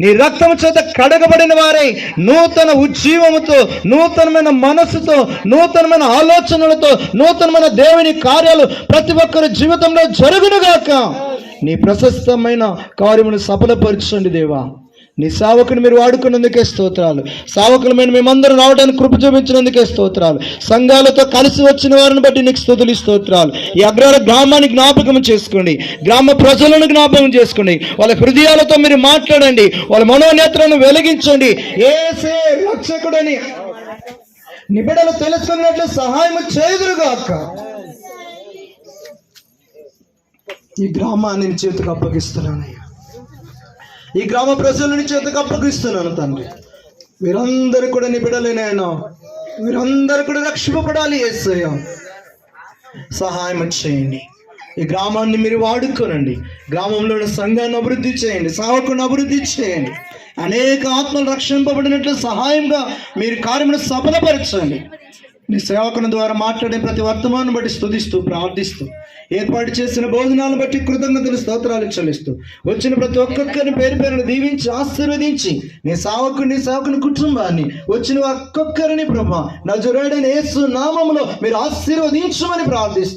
నీ రక్తం చేత కడగబడిన వారై నూతన ఉజ్జీవముతో నూతనమైన మనస్సుతో నూతనమైన ఆలోచనలతో నూతనమైన దేవుని కార్యాలు ప్రతి ఒక్కరి జీవితంలో జరుగునుగాక. నీ ప్రశస్తమైన కార్యమును సఫలపరచండి దేవా. నీ సావకుని మీరు వాడుకున్నందుకే స్తోత్రాలు. సేవకులమైన మేమందరం రావడానికి కృప చూపించినందుకే స్తోత్రాలు. సంఘాలతో కలిసి వచ్చిన వారిని బట్టి నీకు స్థుతులు స్తోత్రాలు. ఈ అగ్రహార గ్రామాన్ని జ్ఞాపకం చేసుకోండి. గ్రామ ప్రజలను జ్ఞాపకం చేసుకోండి. వాళ్ళ హృదయాలతో మీరు మాట్లాడండి. వాళ్ళ మనోనేత్రాలను వెలిగించండి. ఏసే రక్షకుడని నిబిడలు తెలుసుకున్నట్లు సహాయం చేదురుగాక ఈ గ్రామాన్ని చేతికి అప్పగిస్తున్నానయ్యా. ఈ గ్రామ ప్రజల నుంచి చేతికి అప్పగిస్తున్నాను తండ్రి. వీరందరూ కూడా నీ బిడలేనాయన వీరందరూ కూడా రక్షింపబడాలి ఏసయ్య. సహాయం చేయండి. ఈ గ్రామాన్ని మీరు వాడుకోనండి. గ్రామంలో సంఘాన్ని అభివృద్ధి చేయండి. సావకుని అభివృద్ధి చేయండి. అనేక ఆత్మలు రక్షింపబడినట్లు సహాయంగా మీరు కార్యమును సఫలపరచండి. నీ సేవకుని ద్వారా మాట్లాడే ప్రతి వర్తమానం బట్టి స్థుతిస్తూ ప్రార్థిస్తూ ఏర్పాటు చేసిన భోజనాలను బట్టి కృతజ్ఞతలు స్తోత్రాలు చెల్లిస్తూ వచ్చిన ప్రతి ఒక్కొక్కరిని పేరు పేరును దీవించి ఆశీర్వదించి నీ సావకుని సావకుని కుటుంబాన్ని వచ్చిన ఒక్కొక్కరిని ప్రభా నజరుడైన యేసు నామంలో మీరు ఆశీర్వదించమని ప్రార్థిస్తూ.